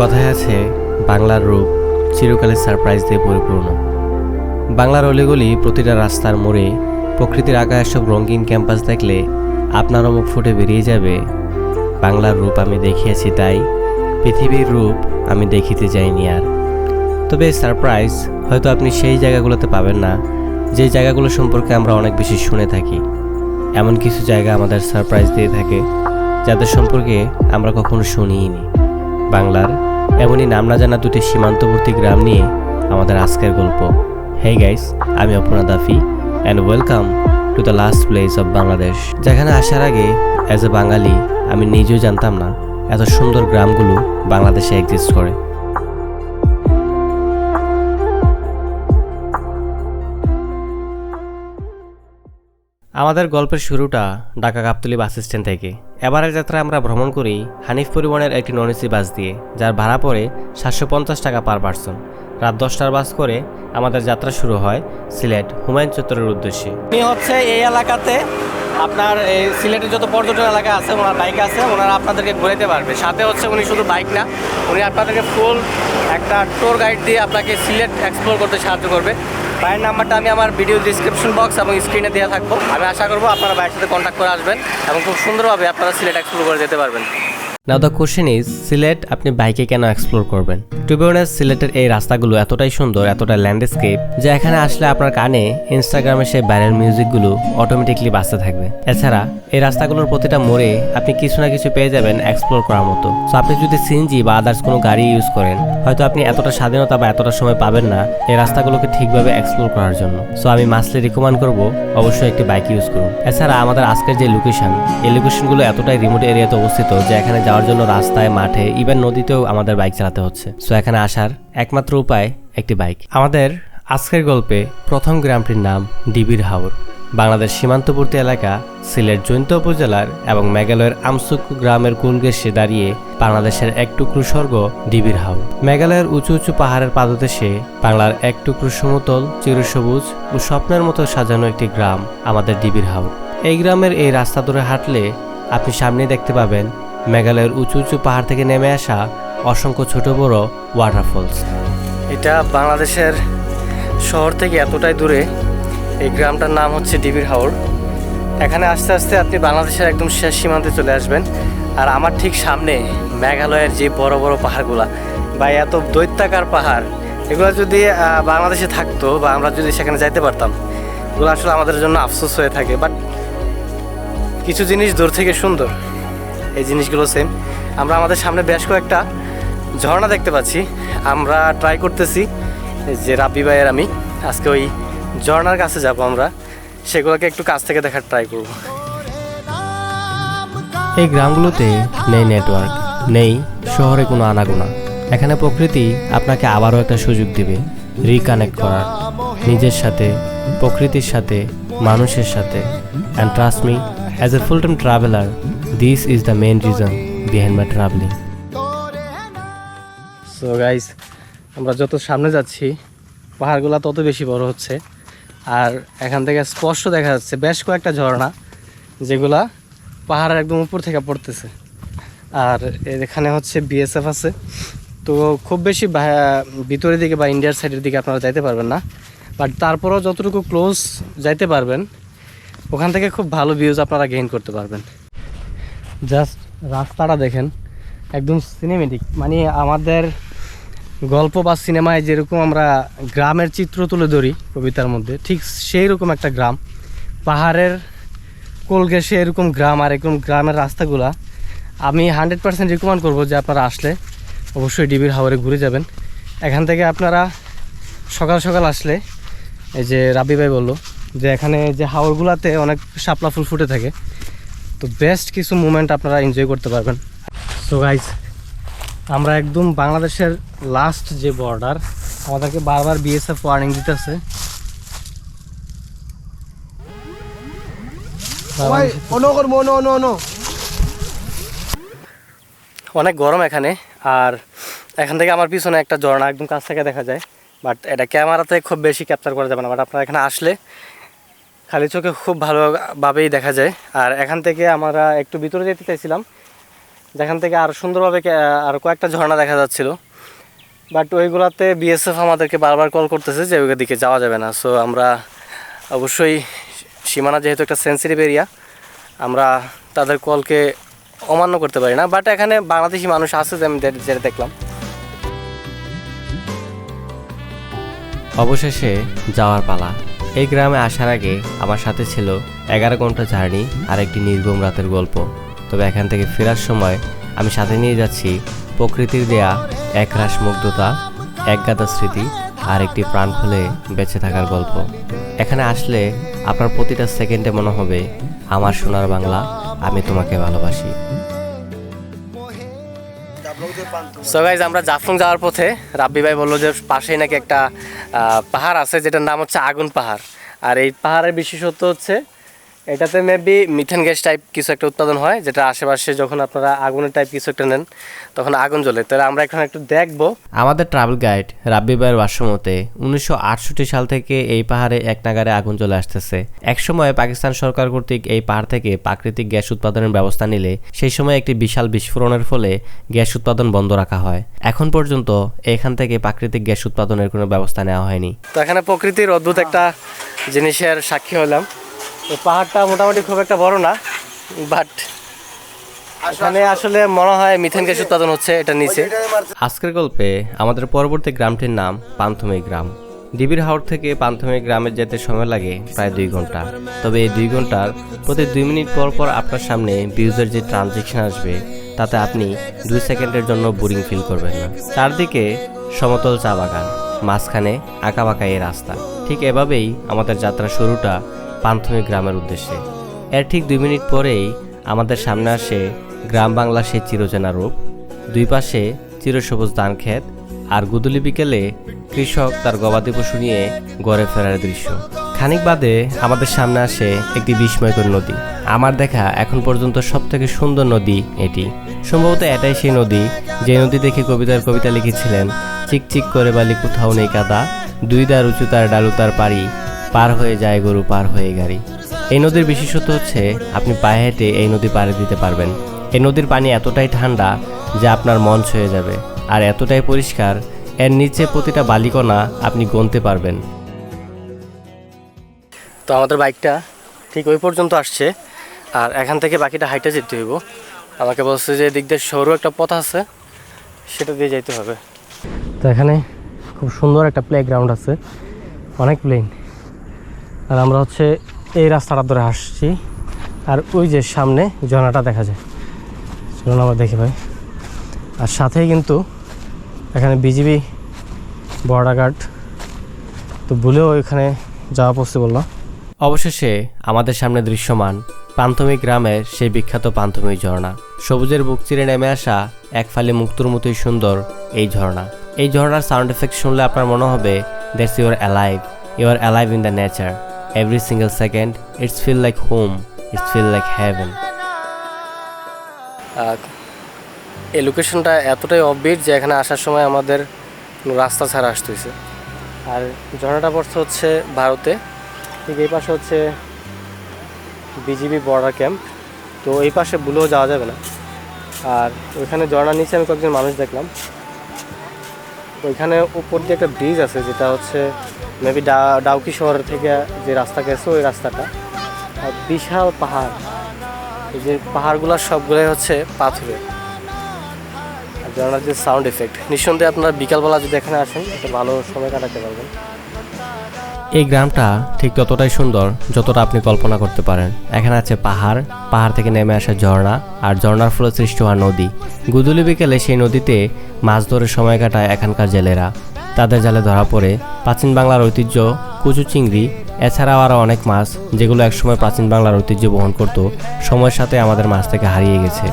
কথায় আছে, বাংলার রূপ চিরকালের সারপ্রাইজ দিয়ে পরিপূর্ণ। বাংলার অলিগলি প্রতিটা রাস্তার মোড়ে প্রকৃতির আঁকা এসব রঙিন ক্যাম্পাস দেখলে আপনারও মুখ ফুটে বেরিয়ে যাবে। বাংলার রূপ আমি দেখিয়েছি তাই, পৃথিবীর রূপ আমি দেখিতে যাইনি আর। তবে সারপ্রাইজ হয়তো আপনি সেই জায়গাগুলোতে পাবেন না, যে জায়গাগুলো সম্পর্কে আমরা অনেক বেশি শুনে থাকি। এমন কিছু জায়গা আমাদের সারপ্রাইজ দিয়ে থাকে, যাদের সম্পর্কে আমরা কখনো শুনিনি বাংলার এমনই নাম না জানা দুটি সীমান্তবর্তী গ্রাম নিয়ে আমাদের আজকের গল্প। হেই গাইস আমি অপনা দাফি and welcome to the last place of Bangladesh যেখানে আসার আগে অ্যাজ এ বাঙালি, আমি নিজেও জানতাম না এত সুন্দর গ্রামগুলো বাংলাদেশে এক্সিস্ট করে। আমাদের গল্পের শুরুটা ঢাকা গাবতলি বাস স্ট্যান্ড থেকে। এবারের যাত্রায় আমরা ভ্রমণ করি হানিফ পরিবহনের একটি নন এসি বাস দিয়ে, যার ভাড়া পড়ে সাতশো পঞ্চাশ টাকা পার পার্সন। রাত দশটার বাস করে আমাদের যাত্রা শুরু হয় সিলেট হুমায়ুন চত্বরের উদ্দেশ্যে। উনি হচ্ছে এই এলাকাতে আপনার এই সিলেটের যত পর্যটন এলাকা আছে, ওনার বাইক আছে, ওনারা আপনাদেরকে ঘুরাইতে পারবে। সাথে হচ্ছে উনি শুধু বাইক না, উনি আপনাদেরকে ফুল একটা ট্যুর গাইড দিয়ে আপনাকে সিলেট এক্সপ্লোর করতে সাহায্য করবে। ভাইয়ের নাম্বারটা আমি আমার ভিডিও ডিসক্রিপশন বক্স এবং স্ক্রিনে দেওয়া থাকব। আমি আশা করব আপনারা ভাইয়ের সাথে কন্ট্যাক্ট করে আসবেন এবং খুব সুন্দরভাবে আপনারা সিলেট এক্সপ্লোর করে যেতে পারবেন। Now the question is Sylhet আপনি বাইকে কেন এক্সপ্লোর করবেন? টু বি অনেস্ট সিলেটের এই রাস্তাগুলো এতটাই সুন্দর, এতটা ল্যান্ডস্কেপ যে এখানে আসলে আপনার কানে ইনস্টাগ্রামে সেই ভাইরাল মিউজিকগুলো অটোমেটিকলি বাজতে থাকবে। এছাড়া এই রাস্তাগুলোর প্রতিটা মোড়ে আপনি কিছু না কিছু পেয়ে যাবেন এক্সপ্লোর করার মতো। সো আপনি যদি সিএনজি বা আদার্স কোনো গাড়ি ইউজ করেন, হয়তো আপনি এতটা স্বাধীনতা বা এতটা সময় পাবেন না এই রাস্তাগুলোকে ঠিকভাবে এক্সপ্লোর করার জন্য। সো আমি মাসলে রিকমেন্ড করব অবশ্যই একটি বাইক ইউজ করুন। এছাড়া আমাদের আজকের যে লোকেশন এই লোকেশনগুলো এতটাই রিমোট এরিয়াতে অবস্থিত যে এখানে যাওয়ার জন্য রাস্তায়, মাঠে ইভেন নদীতেও আমাদের বাইক চালাতে হচ্ছে। সো এখানে আসার একমাত্র উপায় একটি বাইক আমাদের আজকের গল্পে প্রথম গ্রামটির নাম ডিবির হাওর। বাংলাদেশ সীমান্তবর্তী এলাকা, সিলেট জৈন্ত উপজেলার এবং মেঘালয়ের আমসুক গ্রামের কুলগেসে দাঁড়িয়ে বাংলাদেশের এক টুকরো স্বর্গ ডিবির হাওর। মেঘালয়ের উঁচু উঁচু পাহাড়ের পাদদেশে বাংলার এক টুকরো সমতল, চিরসবুজ ও স্বপ্নের মতো সাজানো একটি গ্রাম আমাদের ডিবির হাওর। এই গ্রামের এই রাস্তা ধরে হাঁটলে আপনি সামনে দেখতে পাবেন মেঘালয়ের উঁচু উঁচু পাহাড় থেকে নেমে আসা অসংখ্য ছোট বড় ওয়াটারফলস এটা বাংলাদেশের শহর থেকে এতটাই দূরে। এই গ্রামটার নাম হচ্ছে ডিবির হাওর। এখানে আস্তে আস্তে আপনি বাংলাদেশের একদম শেষ সীমান্তে চলে আসবেন। আর আমার ঠিক সামনে মেঘালয়ের যে বড় বড় পাহাড়গুলা, বা এত দৈত্যাকার পাহাড়, এগুলো যদি বাংলাদেশে থাকতো বা আমরা যদি সেখানে যাইতে পারতাম, এগুলো আসলে আমাদের জন্য আফসোস হয়ে থাকে। বাট কিছু জিনিস দূর থেকে সুন্দর। এই জিনিসগুলো সেম আমরা আমাদের সামনে বেশ কয়েকটা ঝর্ণা দেখতে পাচ্ছি। আমরা ট্রাই করতেছি যে রাব্বি ভাইয়ের আমি আজকে ওই ঝর্ণার কাছে যাব আমরা। সেগুলোকে একটু কাছ থেকে দেখার ট্রাই করব। এই গ্রামগুলোতে নেই নেটওয়ার্ক নেই শহরে কোনো আনাগোনা। এখানে প্রকৃতি আপনাকে আবারও একটা সুযোগ দিবে রিকানেক্ট করার। নিজের সাথে, প্রকৃতির সাথে, মানুষের সাথে। And trust me as a full time traveller this is the main reason behind my travelling so guys আমরা যত সামনে যাচ্ছি, পাহাড়গুলো তত বেশি বড় হচ্ছে। আর এখান থেকে স্পষ্ট দেখা যাচ্ছে বেশ কয়েকটা ঝর্ণা, যেগুলা পাহাড়ের একদম উপর থেকে পড়তেছে। আর এখানে হচ্ছে বিএসএফ আছে। তো খুব বেশি ভিতরের দিকে বা ইন্ডিয়ার সাইডের দিকে আপনারা যাইতে পারবেন না। বাট তারপরেও যতটুকু ক্লোজ যাইতে পারবেন, ওখান থেকে খুব ভালো ভিউজ আপনারা গেইন করতে পারবেন। জাস্ট রাস্তাটা দেখেন, একদম সিনেমেটিক মানে আমাদের গল্প বা সিনেমায় যেরকম আমরা গ্রামের চিত্র তুলে ধরি কবিতার মধ্যে, ঠিক সেই রকম একটা গ্রাম। পাহাড়ের কোল ঘেঁষে এরকম গ্রাম আর এরকম গ্রামের রাস্তাগুলা, আমি হান্ড্রেড পার্সেন্ট রিকমেন্ড করব যে আপনারা আসলে অবশ্যই ডিবির হাওরে ঘুরে যাবেন। এখান থেকে আপনারা সকাল সকাল আসলে এই যে রাবি ভাই বলল যে এখানে যে হাওরগুলাতে অনেক শাপলা ফুল ফুটে থাকে তো বেস্ট কিছু মুমেন্ট আপনারা এনজয় করতে পারবেন। সো গাইজ আমরা একদম বাংলাদেশের লাস্ট যে বর্ডার আমাদেরকে বারবার বিএসএফ ওয়ার্নিং দিতেছে। অনেক গরম এখানে আর এখান থেকে আমার পিছনে একটা ঝর্ণা একদম কাছ থেকে দেখা যায়। বাট এটা ক্যামেরাতে খুব বেশি ক্যাপচার করা যাবে না বাট আপনারা এখানে আসলে খালি চোখে খুব ভালোভাবেই দেখা যায়। আর এখান থেকে আমরা একটু ভিতরে যেতে চাইছিলাম। যেখান থেকে আরও সুন্দরভাবে আরও কয়েকটা ঝর্ণা দেখা যাচ্ছিল। বাট ওইগুলাতে বিএসএফ আমাদেরকে বারবার কল করতেছে যে ওই দিকে যাওয়া যাবে না। সো আমরা অবশ্যই সীমানা যেহেতু একটা সেন্সিটিভ এরিয়া আমরা তাদের কলকে অমান্য করতে পারি না। বাট এখানে বাংলাদেশি মানুষ আছে যে আমি যেটা দেখলাম। অবশেষে যাওয়ার পালা। এই গ্রামে আসার আগে আমার সাথে ছিল এগারো ঘণ্টা জার্নি আর একটি নির্গম রাতের গল্প। তবে এখান থেকে ফেরার সময় আমি সাথে নিয়ে যাচ্ছি প্রকৃতির দেয়া এক রাস মুগ্ধতা এক গাদা স্মৃতি আর একটি প্রাণ খুলে বেঁচে থাকার গল্প। এখানে আসলে আপনার প্রতিটা সেকেন্ডে মনে হবে, আমার সোনার বাংলা আমি তোমাকে ভালোবাসি। সো গাইজ আমরা জাফলং যাওয়ার পথে রাব্বি ভাই বলল যে পাশেই নাকি একটা পাহাড় আছে যেটার নাম হচ্ছে আগুন পাহাড়। আর এই পাহাড়ের বিশেষত্ব হচ্ছে এটাতে মেবি মিথেন গ্যাস টাইপ কিছু একটা উৎপাদন হয় যেটা আশেপাশে যখন আপনারা আগুনের টাইপ কিছু একটা নেন তখন আগুন জ্বলে। তাহলে আমরা এখন একটু দেখব। আমাদের ট্রাভেল গাইড রাব্বি ভাইয়ের ভাষ্যমতে উনিশশো আটষট্টি সাল থেকে এই পাহাড়ে এক নাগারে আগুন চলে আসতেছে। একসময় পাকিস্তান সরকার কর্তৃক এই পাহাড় থেকে প্রাকৃতিক গ্যাস উৎপাদনের ব্যবস্থা নিলে সেই সময় একটি বিশাল বিস্ফোরণের ফলে গ্যাস উৎপাদন বন্ধ রাখা হয়। এখন পর্যন্ত এখান থেকে প্রাকৃতিক গ্যাস উৎপাদনের কোনো ব্যবস্থা নেওয়া হয়নি। তো এখানে প্রকৃতির অদ্ভুত একটা জিনিসের সাক্ষী হলাম। তো পাহাড়টা মোটামুটি খুব একটা বড় না বাট এখানে আসলে মনে হয় মিথেন গ্যাস উৎপাদন হচ্ছে, এটা নিচে। আজকের গল্পে আমাদের পরবর্তী গ্রামটির নাম পান্থমি গ্রাম। ডিবির হাওড় থেকে পান্থমি গ্রামে যেতে সময় লাগে প্রায় দুই ঘণ্টা। তবে এই দুই ঘণ্টার প্রতি দুই মিনিট পর পর আপনার সামনে বিউজের যে ট্রানজেকশন আসবে, তাতে আপনি দুই সেকেন্ডের জন্য বোরিং ফিল করবেন না। চারদিকে সমতল চা বাগান, মাঝখানে আঁকা আঁকাবাঁকা এই রাস্তা। ঠিক এভাবেই আমাদের যাত্রা শুরুটা পান্থমি গ্রামের উদ্দেশ্যে। এর ঠিক দুই মিনিট পরেই আমাদের সামনে আসে গ্রাম বাংলা সেই চিরচেনা রূপ। দুই পাশে চিরসবুজ ধান ক্ষেত আর গুদুলি বিকেলে কৃষক তার গবাদি পশু নিয়ে গড়ে ফেরার দৃশ্য। খানিক বাদে আমাদের সামনে আসে একটি বিস্ময়কর নদী। আমার দেখা এখন পর্যন্ত সব থেকে সুন্দর নদী এটি। সম্ভবত এটাই সেই নদী যে নদী দেখে কবিতার কবিতা লিখেছিলেন, চিকচিক করে বালি কোথাও নেই কাদা, দুই দার উঁচু তার ডালু তার পারি পার হয়ে যায় গরু পার হয়ে গাড়ি। এই নদীর বিশেষত্ব হচ্ছে আপনি পায়ে হেঁটে এই নদী পাড়ে দিতে পারবেন। এই নদীর পানি এতটাই ঠান্ডা যে আপনার মন ছুঁয়ে যাবে। আর এতটাই পরিষ্কার এর নিচে প্রতিটা বালিকণা আপনি গুনতে পারবেন। তো আমাদের বাইকটা ঠিক ওই পর্যন্ত আসছে। আর এখান থেকে বাকিটা হাইটে যেতে হইব। আমাকে বলছে যে এদিক দিয়ে সরু একটা পথ আছে সেটা দিয়ে যাইতে হবে। তো এখানে খুব সুন্দর একটা প্লে গ্রাউন্ড আছে। অনেক প্লেন আর আমরা হচ্ছে এই রাস্তাটা ধরে আসছি আর ওই যে সামনে ঝর্ণাটা দেখা যায়। চলুন আমরা দেখি ভাই। আর সাথেই কিন্তু এখানে বিজিবি বর্ডার গার্ড। তো ভুলেও এখানে যাওয়া পসিবল না। অবশেষে আমাদের সামনে দৃশ্যমান পান্থমি গ্রামের সেই বিখ্যাত পান্থমি ঝর্ণা। সবুজের বুক চিরে নেমে আসা এক ফালি মুক্তোর মতোই সুন্দর এই ঝর্ণা। এই ঝর্ণার সাউন্ড এফেক্ট শুনলে আপনার মনে হবে that's your alive you are alive in the nature single second it's feel like home it's feel like heaven আর এই লোকেশনটা এতটাই অফবিট যে এখানে আসার সময় আমাদের রাস্তা ছাড়া আসতে হয়েছে আর ঝর্ণাটা পড়ছে হচ্ছে ভারতে। ঠিক এই পাশে হচ্ছে বিজিবি বর্ডার ক্যাম্প তো এই পাশে ভুলেও যাওয়া যাবে না। আর ওইখানে ঝর্ণার নিচে আমি কয়েকজন মানুষ দেখলাম। ওইখানে উপর দিয়ে একটা ব্রিজ আছে যেটা হচ্ছে মেবি ডা ডাউকি শহর থেকে যে রাস্তা গেছে, ওই রাস্তাটা। বিশাল পাহাড়। এই যে পাহাড়গুলোর সবগুলোই হচ্ছে পাথরে। আর যে সাউন্ড এফেক্ট নিঃসন্দেহে আপনারা বিকালবেলা যদি এখানে আসেন, একটা ভালো সময় কাটাতে পারবেন। এই গ্রামটা ঠিক ততটাই সুন্দর যতটা আপনি কল্পনা করতে পারেন। এখানে আছে পাহাড় পাহাড় থেকে নেমে আসা ঝর্ণা আর ঝর্ণার ফলে সৃষ্টি হওয়া নদী। গুদুলি বিকেলে সেই নদীতে মাছ ধরে সময় কাটায় এখানকার জেলেরা। তাদের জালে ধরা পড়ে। প্রাচীন বাংলার ঐতিহ্য কুচু চিংড়ি, এছাড়াও আরও অনেক মাছ যেগুলো একসময় প্রাচীন বাংলার ঐতিহ্য বহন করত। সময়ের সাথে আমাদের মাছ থেকে হারিয়ে গেছে।